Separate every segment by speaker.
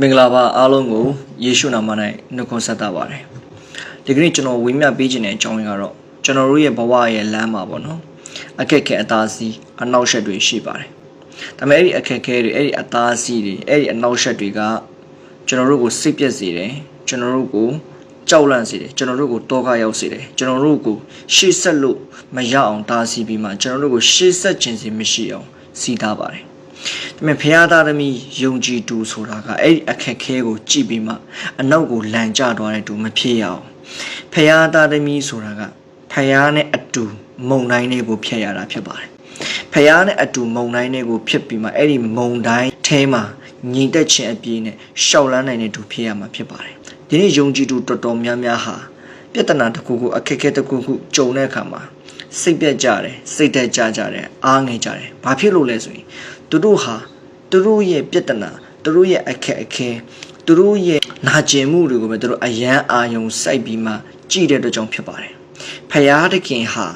Speaker 1: မင်္ဂလာပါအားလုံးကိုယေရှုနာမ၌နှုတ်ခွန်းဆက်တာပါတယ်ဒီကနေ့ကျွန်တော်ဝေမျှပေးခြင်းတဲ့အကြောင်းရင်းကတော့ကျွန်တော်တို့ရဲ့ဘဝရဲ့လမ်းမှာပေါ့နော်အခက်အခဲအသားစီးအနောက်ရှက်တွေရှိပါတယ်ဒါပေမဲ့အဲ့ဒီအခက်အခဲတွေအဲ့ဒီအသားစီးတွေအဲ့ဒီအနောက်ရှက်တွေကကျွန်တော်တို့ကိုစိတ်ပြက်စေတယ်ကျွန်တော်တို့ကိုကြောက်လန့်စေတယ်ကျွန်တော်တို့ကိုတောကရောက်စေတယ်ကျွန်တော်တို့ကိုရှေ့ဆက်လို့မရအောင်တားဆီးပြီးမှကျွန်တော်တို့ကိုရှေ့ဆက်ခြင်းစီမရှိအောင်စီးထားပါတယ်ဒါ ပေမဲ့ဖခင်သားသမီးယုံကြည်သူဆိုတာကအဲ့ဒီအခက်ခဲကိုကြည့်ပြီးမှအနောက်ကိုလန်ကျသွားတဲ့သူမဖြစ်ရအောင်ဖခင်သားသမီးဆိုတာကဖခင်နဲ့အတူမုံတိုင်းလေးကိုဖျက်ရတာဖြစ်ပါတယ်ဖခင်နဲ့အတူမုံတိုင်းလေးကိုဖျက်ပြီးမှအဲ့ဒီမုံတိုင်းထဲမှာညီတက်ခြင်းအပြည့်နဲ့ရှောက်လန်းနိုင်တဲ့သူဖြစ်ရမှာဖြစ်ပါတယ်ဒီနေ့ယုံကြည်သူတော်တော်များများဟာပြဿနာတစ်ခုခုအခက်အခဲတစ်ခုခုကြုံတဲ့အခါမှာစိတ်ပြက်ကြတယ်စိတ်သက်ကြကြတယ်အားငယ်ကြတယ်ဘာဖြစ်လို့လဲဆိုရင်သူတို့ဟာ သူတို့ရဲ့ပြဿနာသူတို့ရဲ့အခက်အခဲသူတို့ရဲ့နာကျင်မှုတွေကိုပဲသူတို့အယံအာယုံစိုက်ပြီးမှကြည်တဲ့အတွက်ကြောင့်ဖြစ်ပါတယ်ဖယားတခင်ဟာ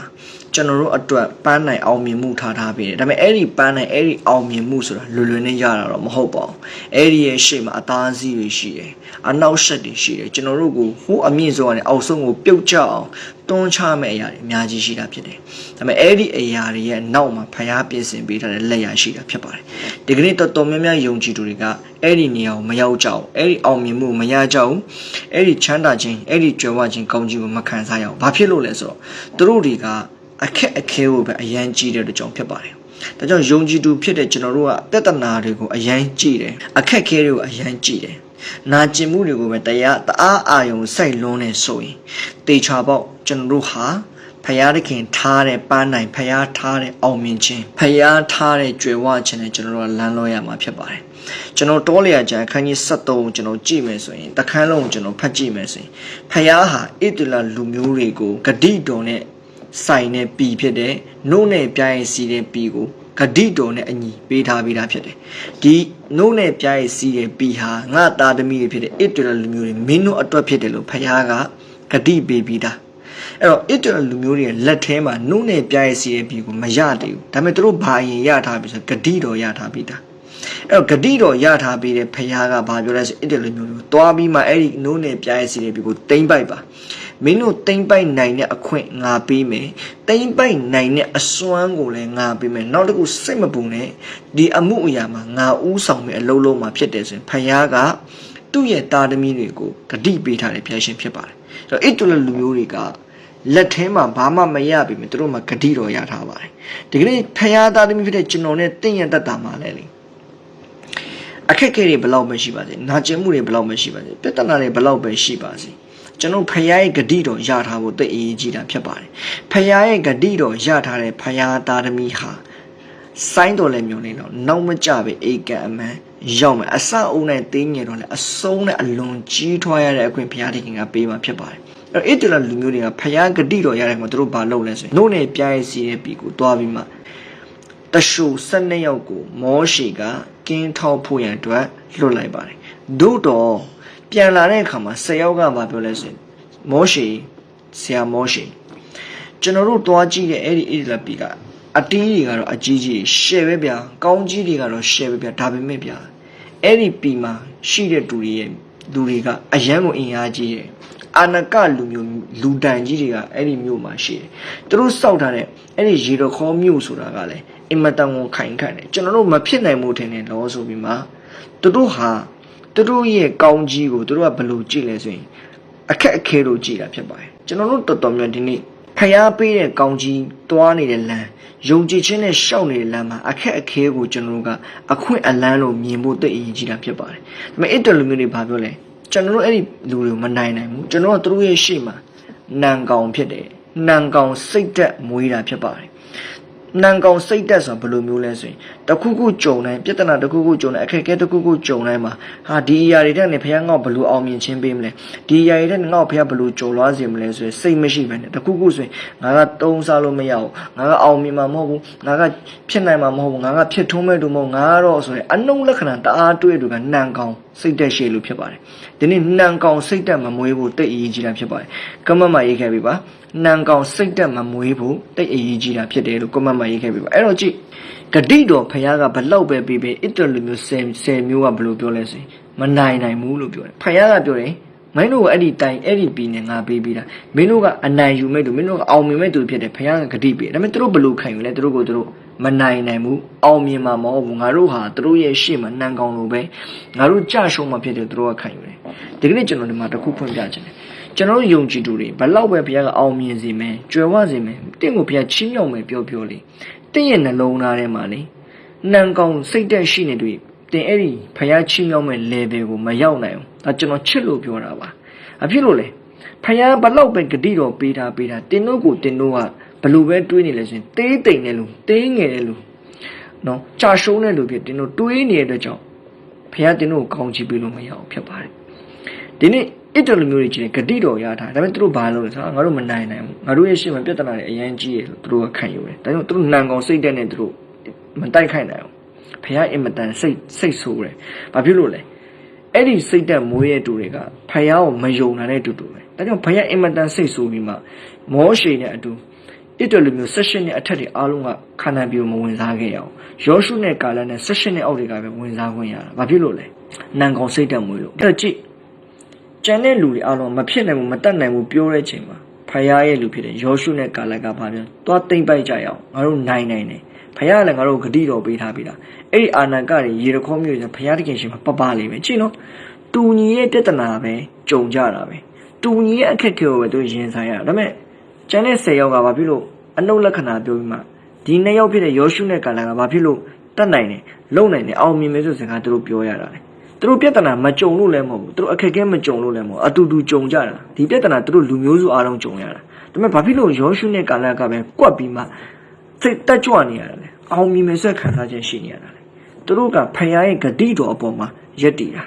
Speaker 1: ကျွန်တော်တို့အတွက်ပန်းနိုင်အောင်မြင်မှုထားထားပေးတယ်ဒါပေမဲ့အဲ့ဒီပန်းနိုင်အဲ့ဒီအောင်မြင်မှုဆိုတာလွယ်လွယ်နဲ့ရတာတော့မဟုတ်ပါဘူးအဲ့ဒီရဲ့ရှေ့မှာအသားစီးတွေရှိတယ်အနောက်ရှက်တွေရှိတယ်ကျွန်တော်တို့ကိုဟိုးအမြင့်ဆုံးကနေအောက်ဆုံးကိုပြုတ်ကျအောင်တွန်းချမဲ့အရာတွေအများကြီးရှိတာဖြစ်တယ်ဒါပေမဲ့အဲ့ဒီအရာတွေရဲ့နောက်မှာဖရားပြင်ဆင်ပေးထားတဲ့လက်ရရှိတာဖြစ်ပါတယ်ဒီကနေ့တော်တော်များများယုံကြည်သူတွေကအဲ့ဒီနေရာကိုမရောက်ကြဘူးအဲ့ဒီအောင်မြင်မှုမရကြဘူးအဲ့ဒီချမ်းသာခြင်းအဲ့ဒီကြွယ်ဝခြင်းကောင်းခြင်းကိုမခံစားရအောင်ဘာဖြစ်လို့လဲဆိုတော့သူတို့တွေက အခက်အခဲကိုပဲအရန်ကြီးတဲ့အတွက်ကြောင့်ဖြစ်ပါတယ်။ဒါကြောင့်ယုံကြည်သူဖြစ်တဲ့ကျွန်တော်တို့ကတသက်နာတွေကိုအရန်ကြည့်တယ်။အခက်အခဲတွေကိုအရန်ကြည့်တယ်။နာကျင်မှုတွေကိုပဲတရားတအားအာယုံစိုက်လွန်းနေဆိုရင်တေချာပေါက်ကျွန်တော်တို့ဟာဖယားတခင်ထားတဲ့ပန်းနိုင်ဖယားထားတဲ့အောင်မြင်ခြင်းဖယားထားတဲ့ကြွယ်ဝခြင်းနဲ့ကျွန်တော်တို့ကလမ်းလောရမှာဖြစ်ပါတယ်။ကျွန်တော်တောလျာကျန်အခန်းကြီး73ကျွန်တော်ကြည့်မယ်ဆိုရင်တခန်းလုံးကိုကျွန်တော်ဖတ်ကြည့်မယ်ဆိုရင်ဖယားဟာဣတလလူမျိုးတွေကိုဂတိတော်နဲ့ ဆိုင်နဲ့ပြီဖြစ်တဲ့နှုတ်နဲ့ပြိုင်စီတဲ့ပြီကိုဂတိတော်နဲ့အညီပေးထားပေးတာဖြစ်တယ်။ဒီနှုတ်နဲ့ပြိုင်စီတဲ့ပြီဟာငါသားသမီးတွေဖြစ်တဲ့ဣတလလူမျိုးတွေမင်းတို့အတွက်ဖြစ်တယ်လို့ဖယားကဂတိပေးပြီးသား။အဲ့တော့ဣတလလူမျိုးတွေရဲ့လက်ထဲမှာနှုတ်နဲ့ပြိုင်စီတဲ့ပြီကိုမရသေးဘူး။ဒါပေမဲ့သူတို့ဘာရင်ရထားပြီဆိုဂတိတော်ရထားပြီးသား။အဲ့တော့ဂတိတော်ရထားပြီးတဲ့ဖယားကဘာပြောလဲဆိုဣတလလူမျိုးတွေကိုတွားပြီးမှအဲ့ဒီနှုတ်နဲ့ပြိုင်စီတဲ့ပြီကိုတိမ့်ပိုက်ပါ။ မင်းတို့တိမ့်ပိုက်နိုင်တဲ့အခွင့်ငါပေးမယ်တိမ့်ပိုက်နိုင်တဲ့အစွမ်းကိုလည်းငါပေးမယ်နောက်တစ်ခုစိတ်မပူနဲ့ဒီအမှုအရာမှာငါဥဆောင်မယ်အလုံးလုံးမှာဖြစ်တယ်ဆိုရင်ဖယားကသူ့ရဲ့တာသမီတွေကိုဂတိပေးထားတဲ့ဖျားရှင်ဖြစ်ပါတယ်အဲ့တော့ဣတလလူမျိုးတွေကလက်ထဲမှာဘာမှမရပြီမြသူတို့မှာဂတိတော်ရထားပါတယ်ဒီကနေ့ဖယားသားသမီးဖြစ်တဲ့ကျွန်တော်နဲ့တင့်ရတတ်တာမှာလဲလေအခက်အခဲတွေဘယ်လောက်ပဲရှိပါစေနာကျင်မှုတွေဘယ်လောက်ပဲရှိပါစေပြဿနာတွေဘယ်လောက်ပဲရှိပါစေ ကျွန်တော်ဖခင်ရဲ့ဂတိတော်ရထားဖို့သိအရေးကြီးတာဖြစ်ပါတယ်ဖခင်ရဲ့ဂတိတော်ရထားတဲ့ဖခင်သားသမီးဟာစိုင်းတော်လည်းမျိုးနေတော့နောက်မကြပဲအေကံအမှန်ရောက်မယ်အစအုံနဲ့တင်းငယ်တော့လည်းအဆုံးနဲ့အလွန်ကြီးထွားရတဲ့အခွင့်ဘုရားတခင်ကပေးมาဖြစ်ပါတယ်အဲ့တော့ဣတလလူမျိုးတွေကဖခင်ဂတိတော်ရတဲ့မှာသူတို့ဘာလုပ်လဲဆိုရင်နှုတ်နဲ့ပြိုင်စီတဲ့ပြီကိုတွားပြီးမှတရှု12ယောက်ကိုမောရှေကကင်းထောက်ဖို့ရန်အတွက်လွတ်လိုက်ပါတယ်သို့တော့ ပြန်လာတဲ့အခါမှာ၁၀ယောက်ကမပြောလဲဆိုရင်မောရှေဆရာမောရှေကျွန်တော်တို့တွားကြည့်တဲ့အဲ့ဒီဣဒလပီကအတီးတွေကတော့အကြီးကြီးရှယ်ပဲဗျာကောင်းကြီးတွေကတော့ရှယ်ပဲဗျာဒါပေမဲ့ဗျာအဲ့ဒီပီမှာရှိတဲ့တူတွေရဲ့လူတွေကအယံကိုအင်အားကြီးရဲ့အာနကလူမျိုးလူတန်ကြီးတွေကအဲ့ဒီမြို့မှာရှိတယ်သူတို့စောက်ထားတဲ့အဲ့ဒီရေတော်ခေါမြို့ဆိုတာကလည်းအင်မတန်ကိုခိုင်ခန့်တယ်ကျွန်တော်တို့မဖြစ်နိုင်မှုထင်တယ်လို့ဆိုပြီးမှသူတို့ဟာ သူတို့ရဲ့ကောင်းကြီးကိုသူတို့ကဘယ်လိုကြည့်လဲဆိုရင်အခက်အခဲလို့ကြည့်တာဖြစ်ပါတယ်ကျွန်တော်တို့တော်တော်များဒီနေ့ဖျားပေးတဲ့ကောင်းကြီးတွားနေတဲ့လမ်းယုံကြည်ခြင်းနဲ့ရှောက်နေတဲ့လမ်းမှာအခက်အခဲကိုကျွန်တော်တို့ကအခွင့်အလန်းလို့မြင်ဖို့သိအရေးကြီးတာဖြစ်ပါတယ်ဒါပေမဲ့အဲ့တလူမျိုးတွေဘာပြောလဲကျွန်တော်တို့အဲ့ဒီလူတွေကိုမနိုင်နိုင်ဘူးကျွန်တော်တို့သူတို့ရဲ့ရှေ့မှာနံကောင်ဖြစ်တယ်နံကောင်စိတ်သက်မွေးတာဖြစ်ပါတယ် နံကောင်စိတ်သက်ဆိုတာဘယ်လိုမျိုးလဲဆိုရင်တခုခုကြုံတိုင်းပြဿနာတခုခုကြုံတိုင်းအခက်အခဲတခုခုကြုံတိုင်းမှာဟာဒီအရာတွေတဲ့နေဖခင်ငေါ့ဘယ်လိုအောင်မြင်ခြင်းပေးမလဲဒီအရာတွေတဲ့ငေါ့ဖခင်ဘယ်လိုကြုံလွားစေမလဲဆိုရင်စိတ်မရှိဘဲနဲ့တခုခုဆိုရင်ငါကတုံးစားလို့မရဘူးငါကအောင်မြင်မှာမဟုတ်ဘူးငါကဖြစ်နိုင်မှာမဟုတ်ဘူးငါကဖြစ်ထုံးမဲ့တူမဟုတ်ငါကတော့ဆိုရင်အနုလက္ခဏာတအားတွေ့တူကနံကောင်စိတ်သက်ရှည်လို့ဖြစ်ပါတယ်ဒီနေ့နံကောင်စိတ်သက်မမွေးဖို့တိတ်အရေးကြီးတာဖြစ်ပါတယ်ကမ္မမရေးခဲ့ပြီပါနှံကောင်စိတ်တက်မမွေးဖို့တိတ်အရေးကြီးတာဖြစ်တယ်လို့ကွန်မန့်မှာရေးခဲ့ပြီပါအဲ့တော့ကြည့်ဂတိတော်ဖခင်ကဘလောက်ပဲပြီးပြီးအစ်တလူမျိုး10 10မျိုးကဘယ်လိုပြောလဲဆိုရင်မနိုင်နိုင်ဘူးလို့ပြောတယ်ဖခင်ကပြောတယ်မင်းတို့ကအဲ့ဒီတိုင်အဲ့ဒီပြည်နဲ့ငါပေးပြီးတာမင်းတို့ကအနိုင်ယူမဲ့သူမင်းတို့ကအောင်မြင်မဲ့သူဖြစ်တယ်ဖခင်ကဂတိပေးဒါပေမဲ့သူတို့ဘယ်လိုခံယူလဲသူတို့ကိုသူတို့မနိုင်နိုင်ဘူးအောင်မြင်မှာမဟုတ်ဘူးငါတို့ဟာသူတို့ရဲ့ရှေ့မှာနှံကောင်လိုပဲငါတို့ကြရှုံးမှာဖြစ်တယ်သူတို့ကခံယူတယ်ဒီကနေ့ကျွန်တော်ဒီမှာတစ်ခုဖွင့်ပြချင်တယ် ကျွန်တော်တို့ယုံကြည်သူတွေဘလောက်ပဲဘုရားကအောင်မြင်စေမယ်ကြွယ်ဝစေမယ်တင့်ကိုဘုရားချီးမြှောက်မယ်ပြောပြောလေးတင့်ရဲ့နှလုံးသားထဲမှာလေနှံကောင်စိတ်တက်ရှိနေတွေ့တင်အဲ့ဒီဘုရားချီးမြှောက်မဲ့ level ကိုမရောက်နိုင်ဘူးဒါကျွန်တော်ချစ်လို့ပြောတာပါအဖြစ်လို့လေဖယားဘလောက်ပဲဂတိတော်ပေးတာပေးတာတင်တို့ကိုတင်တို့ကဘလို့ပဲတွေးနေလဲဆိုရင်တေးတိမ်နေလို့တေးငယ်တယ်လို့နော်ကြာရှုံးတဲ့လူဖြစ်တင်တို့တွေးနေတဲ့အတွက်ကြောင့်ဖယားတင်တို့ကိုကောင်းချီးပေးလို့မရအောင်ဖြစ်ပါတယ်ဒီနေ့ အစ်တလူမျိုးတွေကြီးတယ်ဂတိတော်ရထားဒါပေမဲ့သူတို့ဘာလုပ်လဲဆိုတော့ငါတို့မနိုင်နိုင်ဘူးငါတို့ရဲ့ရှေ့မှာပြဿနာတွေအရင်ကြီးရလို့သူတို့ကခံယူတယ်ဒါကြောင့်သူတို့နံကောင်စိတ်တက်နေသူတို့မတိုက်ခိုက်နိုင်အောင်ဖယားအင်မတန်စိတ်စိတ်ဆိုးတယ်ဘာဖြစ်လို့လဲအဲ့ဒီစိတ်တက်မွေးရဲ့တူတွေကဖယားကိုမယုံနိုင်တဲ့တူတူပဲဒါကြောင့်ဖယားအင်မတန်စိတ်ဆိုးပြီးမှမောရှေနဲ့အတူအစ်တလူမျိုး16နှစ်အထက်တွေအားလုံးကခန္ဓာပြိုမဝင်စားခဲ့ရအောင်ယောရှုနဲ့ကာလနဲ့16နှစ်အောက်တွေကပဲဝင်စားခွင့်ရတာဘာဖြစ်လို့လဲနံကောင်စိတ်တက်မွေးလို့အဲ့တော့ကြည့် ကျန်တဲ့လူတွေအားလုံးမဖြစ်နိုင်ဘူးမတတ်နိုင်ဘူးပြောတဲ့ချိန်မှာဖယားရဲ့လူဖြစ်တဲ့ယောရှုနဲ့ကာလကဘာပြောသွားတိမ့်ပိုက်ကြရအောင်ငါတို့နိုင်နိုင်တယ်ဖယားလည်းငါတို့ဂတိတော်ပေးထားပြီလားအဲ့ဒီအာနာကတွေရေရခေါမျိုးဆိုဖယားတခင်ရှင်မှာပပလေးပဲကြည့်နော်တူညီရဲ့ပြဿနာပဲကြုံကြတာပဲတူညီရဲ့အခက်အခဲကိုပဲသူရင်ဆိုင်ရဒါပေမဲ့ကျန်တဲ့10ယောက်ကဘာဖြစ်လို့အနုလက္ခဏာပြောပြီးမှဒီနှစ်ယောက်ဖြစ်တဲ့ယောရှုနဲ့ကာလကဘာဖြစ်လို့တတ်နိုင်တယ်လုံနိုင်တယ်အောင်မြင်မယ်ဆိုစကားသူတို့ပြောရတာလေ သူတို့ပြဿနာမကြုံလို့လည်းမဟုတ်ဘူးသူတို့အခက်အခဲမကြုံလို့လည်းမဟုတ်အတူတူကြုံကြတာဒီပြဿနာသူတို့လူမျိုးစုအားလုံးကြုံရတာဒါပေမဲ့ဘာဖြစ်လို့ယောရှုနဲ့ကာလကပဲကွက်ပြီးမှစိတ်တက်ကြွနေရတာလေအောင်မြင်မယ်ဆိုခံစားချက်ရှိနေရတာလေသူတို့ကဖခင်ရဲ့ဂတိတော်အပေါ်မှာရက်တည်တာ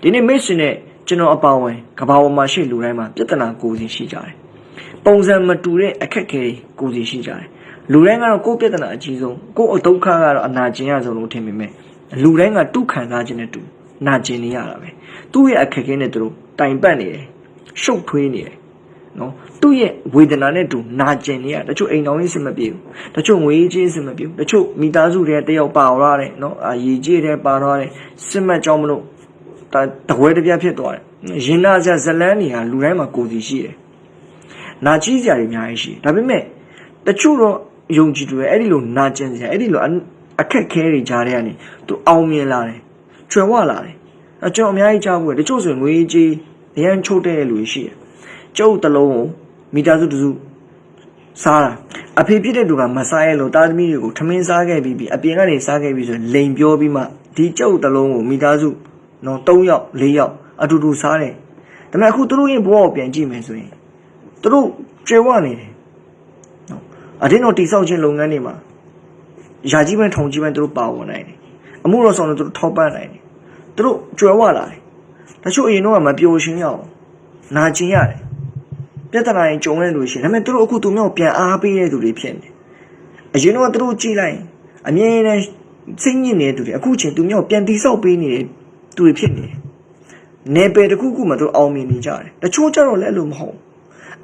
Speaker 1: ဒီနေ့မိတ်ဆွေနဲ့ကျွန်တော်အပါဝင်ကဘာပေါ်မှာရှိလူတိုင်းမှာပြဿနာကိုယ်စီရှိကြတယ်ပုံစံမတူတဲ့အခက်အခဲကိုယ်စီရှိကြတယ်လူတိုင်းကတော့ကိုယ်ပြဿနာအကြီးဆုံးကိုယ်အဒုက္ခကတော့အနာကျင်ရဆုံးလို့ထင်ပေမဲ့လူတိုင်းကတုခံစားခြင်းနဲ့တူ နာကျင်နေရတာပဲသူ့ရဲ့အခက်အခဲနဲ့သူတို့တိုင်ပတ်နေတယ်ရှုပ်ထွေးနေတယ်နော်သူ့ရဲ့ဝေဒနာနဲ့တူနာကျင်နေရတချို့အိမ်တော်ကြီးစင်မပြေဘူးတချို့ငွေကြီးစင်မပြေဘူးတချို့မိသားစုတွေတယောက်ပါသွားတယ်နော်အာရေကြီးတွေပါသွားတယ်စစ်မက်ကြောင်းမလို့ဒါတဝဲတစ်ပြက်ဖြစ်သွားတယ်ရင်နာစရာဇလန်းတွေဟာလူတိုင်းမှာကိုယ်စီရှိတယ်နာကြီးစရာတွေအများကြီးရှိတယ်ဒါပေမဲ့တချို့တော့ယုံကြည်သူတွေအဲ့ဒီလိုနာကျင်စရာအဲ့ဒီလိုအခက်ခဲတွေကြားထဲကနေသူအောင်မြင်လာတယ် ကျွယ်ဝလာတယ်အဲကျွန်တော်အများကြီးကြားဘူးတချို့ဆိုငွေကြီးအရန်ချိုးတဲ့လူရှိတယ်ကျုပ်တလုံးကိုမိသားစုတစုစားတာအဖေဖြစ်တဲ့သူကမစားရလို့တာသမီတွေကိုထမင်းစားခဲ့ပြီးပြီးအပြင်ကနေစားခဲ့ပြီးဆိုရင်လိန်ပြောပြီးမှဒီကျုပ်တလုံးကိုမိသားစုနော်3ယောက်4ယောက်အတူတူစားတယ်ဒါပေမဲ့အခုသူတို့ရဲ့ဘဝကိုပြန်ကြည့်မယ်ဆိုရင်သူတို့ကျွဲဝနေတယ်နော်အတင်းတော်တိဆောက်ခြင်းလုပ်ငန်းတွေမှာယာကြီးပဲထုံကြီးပဲသူတို့ပါဝင်နိုင်တယ် အမှုတော်ဆောင်လို့သူတို့ထောက်ပံ့နိုင်တယ်သူတို့ကျွဲဝလာတယ်တချို့အရင်တော့မပျော်ရွှင်ရအောင်နာကျင်ရတယ်ပြဿနာရင်ကြုံရလို့ရှိရင်ဒါပေမဲ့သူတို့အခုသူမျိုးပြန်အားပေးတဲ့သူတွေဖြစ်နေအရင်တော့သူတို့ကြည်လိုက်အမြဲတမ်းစိတ်ညစ်နေတဲ့သူတွေအခုချိန်သူမျိုးပြန်တိဆောက်ပေးနေတဲ့သူတွေဖြစ်နေတယ်နေပယ်တစ်ခုခုမှသူအောင်မြင်နေကြတယ်တချို့ကြတော့လည်းအဲ့လိုမဟုတ်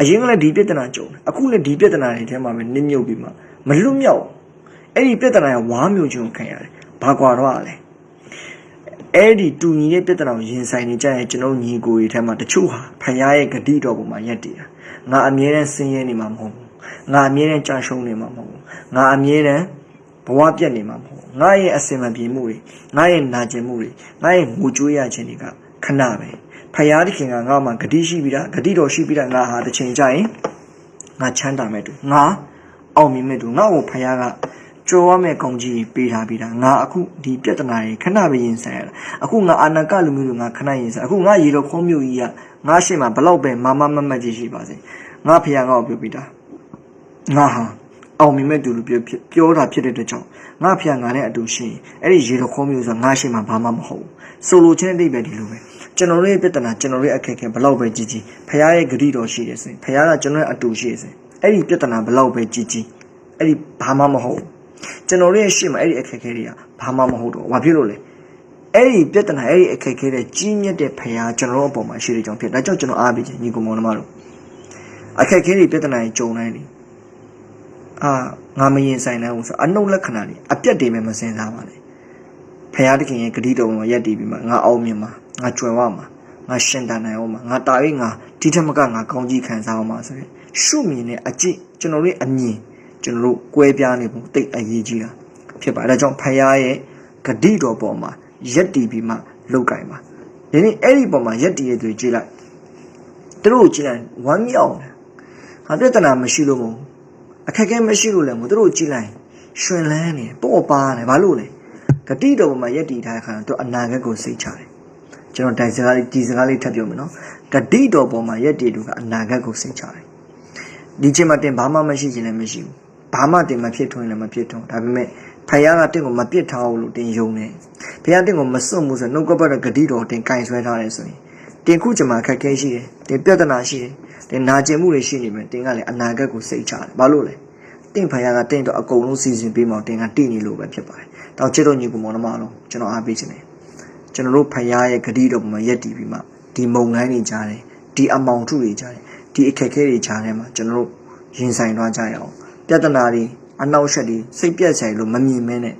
Speaker 1: အရင်ကလည်းဒီပြဿနာကြုံတယ်အခုလည်းဒီပြဿနာတွေထဲမှာပဲနစ်မြုပ်ပြီးမှမလွတ်မြောက်အဲ့ဒီပြဿနာကဝါမျိုးချင်းခံရတယ် ဘာကွာတော့လဲအဲ့ဒီတူညီတဲ့ပြဿနာကိုရင်ဆိုင်နေကြရင်ကျွန်တော်ညီကိုတွေထဲမှာတချို့ဟာဖခင်ရဲ့ဂတိတော်ပေါ်မှာရက်တည်တာငါအမြဲတမ်းဆင်းရဲနေမှာမဟုတ်ဘူးငါအမြဲတမ်းကြာရှုံးနေမှာမဟုတ်ဘူးငါအမြဲတမ်းဘဝပြတ်နေမှာမဟုတ်ဘူးငါရဲ့အစင်မပြေမှုတွေငါရဲ့နာကျင်မှုတွေငါရဲ့ငိုကြွေးရခြင်းတွေကခဏပဲဖခင်တခင်ကငါ့မှာဂတိရှိပြီးတာဂတိတော်ရှိပြီးတာငါဟာတစ်ချိန်ကြာရင်ငါချမ်းသာမဲ့တူငါအောင်မြင်မဲ့တူငါ့ကိုဖခင်က ကြော်ရမယ့်ကောင်းကြီးပေးထားပြီးတာငါအခုဒီပြဿနာတွေခဏပဲရင်ဆိုင်ရတာအခုငါအာနာကလူမျိုးတွေငါခဏရင်ဆိုင်အခုငါရေတော်ခေါမျိုးကြီးကငါရှေ့မှာဘလောက်ပဲမမမမတ်ကြီးရှိပါစေငါဖခင်ကောပြောပြီးတာငါဟာအောင်မြင်မဲ့သူလို့ပြောပြောတာဖြစ်တဲ့အတွက်ကြောင့်ငါဖခင်ငါနဲ့အတူရှိရင်အဲ့ဒီရေတော်ခေါမျိုးဆိုတာငါရှေ့မှာဘာမှမဟုတ်ဘူးဆိုလိုချင်းအိဗယ်ဒီလိုပဲကျွန်တော်တို့ရဲ့ပြဿနာကျွန်တော်တို့ရဲ့အခက်အခဲဘလောက်ပဲကြီးကြီးဖခင်ရဲ့ဂရုတော်ရှိတယ်ဆိုရင်ဖခင်ကကျွန်တော်ရဲ့အတူရှိတယ်ဆိုရင်အဲ့ဒီပြဿနာဘလောက်ပဲကြီးကြီးအဲ့ဒီဘာမှမဟုတ်ဘူး ကျွန်တော်တို့ရဲ့ရှေ့မှာအဲ့ဒီအခက်အခဲတွေကဘာမှမဟုတ်တော့ဘာဖြစ်လို့လဲအဲ့ဒီပြဿနာအဲ့ဒီအခက်အခဲတဲ့ကြီးမြတ်တဲ့ဖခင်ကျွန်တော်တို့အပေါ်မှာရှိတဲ့ကြောင့်ဖြစ်ဒါကြောင့်ကျွန်တော်အားပေးခြင်းညီကောင်မောင်နှမတို့အခက်အခဲတွေပြဿနာတွေကြုံနိုင်တယ်အာငါမရင်ဆိုင်နိုင်ဘူးဆိုအနုလက္ခဏာတွေအပြတ်တွေပဲမစင်စားပါနဲ့ဖရာသခင်ရဲ့ဂတိတော်မှာရက်တည်ပြီးမှငါအောင်မြင်မှာငါကြွယ်ဝမှာငါရှင်တန်နိုင်အောင်မှာငါတာ၍ငါဒီထက်မကငါကောင်းကြီးခံစားအောင်မှာဆိုရင်ရှုမြင်တဲ့အကျင့်ကျွန်တော်တို့အမြင် ကျွန်တော်တို့ကွဲပြားနေဖို့တိတ်အရေးကြီးတာဖြစ်ပါတယ်ဒါကြောင့်ဖရာရဲ့ဂတိတော်ပေါ်မှာရက်တည်ပြီးမှလောက်ကင်ပါဒီနေ့အဲ့ဒီပေါ်မှာရက်တည်ရသူကြည့်လိုက်သူတို့ကိုကြည့်လိုက်ဝမ်းမြောက်တယ်ဟာပြဿနာမရှိလို့မဟုတ်ဘူးအခက်အခဲမရှိလို့လည်းမဟုတ်သူတို့ကိုကြည့်လိုက်ရှင်လန်းနေပေါ့ပါနေဘာလို့လဲဂတိတော်ပေါ်မှာရက်တည်ထားတဲ့ခါကျတော့အနာဂတ်ကိုစိတ်ချတယ်ကျွန်တော်တိုင်စကားလေးဒီစကားလေးထပ်ပြောမယ်နော်ဂတိတော်ပေါ်မှာရက်တည်သူကအနာဂတ်ကိုစိတ်ချတယ်ဒီချိန်မှာတင်ဘာမှမရှိခြင်းလည်းမရှိဘူး ဘာမှတင်မဖြစ်ထွန်းလည်းမဖြစ်ထွန်းဒါပေမဲ့ဖယားကတင့်ကိုမပြစ်ထားဘူးလို့တင်ယုံတယ်ဖယားတင့်ကိုမစွန့်ဘူးဆိုနှုတ်ကပတ်တဲ့ဂတိတော်တင်ကင်ဆွဲထားတယ်ဆိုရင်တင်ခုချိန်မှာခက်ခဲရှိတယ်တင်ပြဿနာရှိတယ်တင်နာကျင်မှုတွေရှိနေမယ်တင်ကလည်းအနာဂတ်ကိုစိတ်ချတယ်ဘာလို့လဲတင့်ဖယားကတင့်တော့အကုန်လုံးစီစဉ်ပေးမှတင်ကတည်နေလို့ပဲဖြစ်ပါတယ်တောင်ချစ်တော်ညီကူမောင်နှမအောင်ကျွန်တော်အားပေးခြင်းတယ်ကျွန်တော်တို့ဖယားရဲ့ဂတိတော်ပေါ်မှာယက်တည်ပြီးမှဒီမုံငန်းတွေကြားတယ်ဒီအမောင်ထုတွေကြားတယ်ဒီအခက်ခဲတွေကြားထဲမှာကျွန်တော်တို့ရင်ဆိုင်သွားကြရအောင် ပြဿနာတွေအနောက်ရှက်တွေစိတ်ပြက်ဆိုင်လို့မမြင်မဲနဲ့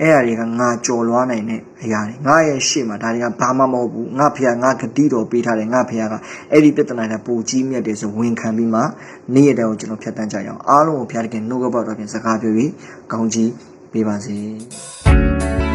Speaker 1: အဲ့အရာတွေကငါကြော်လွားနိုင်တဲ့အရာတွေငါရဲ့ရှေ့မှာဒါတွေကဘာမှမဟုတ်ဘူးငါဖေကငါဂတိတော်ပေးထားတယ်ငါဖေကအဲ့ဒီပြဿနာတွေပူကြီးမြတ်တယ်ဆိုဝင်ခံပြီးမှနေ့ရက်တည်းကိုကျွန်တော်ဖြတ်တန်းကြရအောင်အားလုံးကိုဖျားတခင်နှုတ်ကပတ်တော်ဖြင့်စကားပြောပြီးကောင်းကြီးပေးပါစေ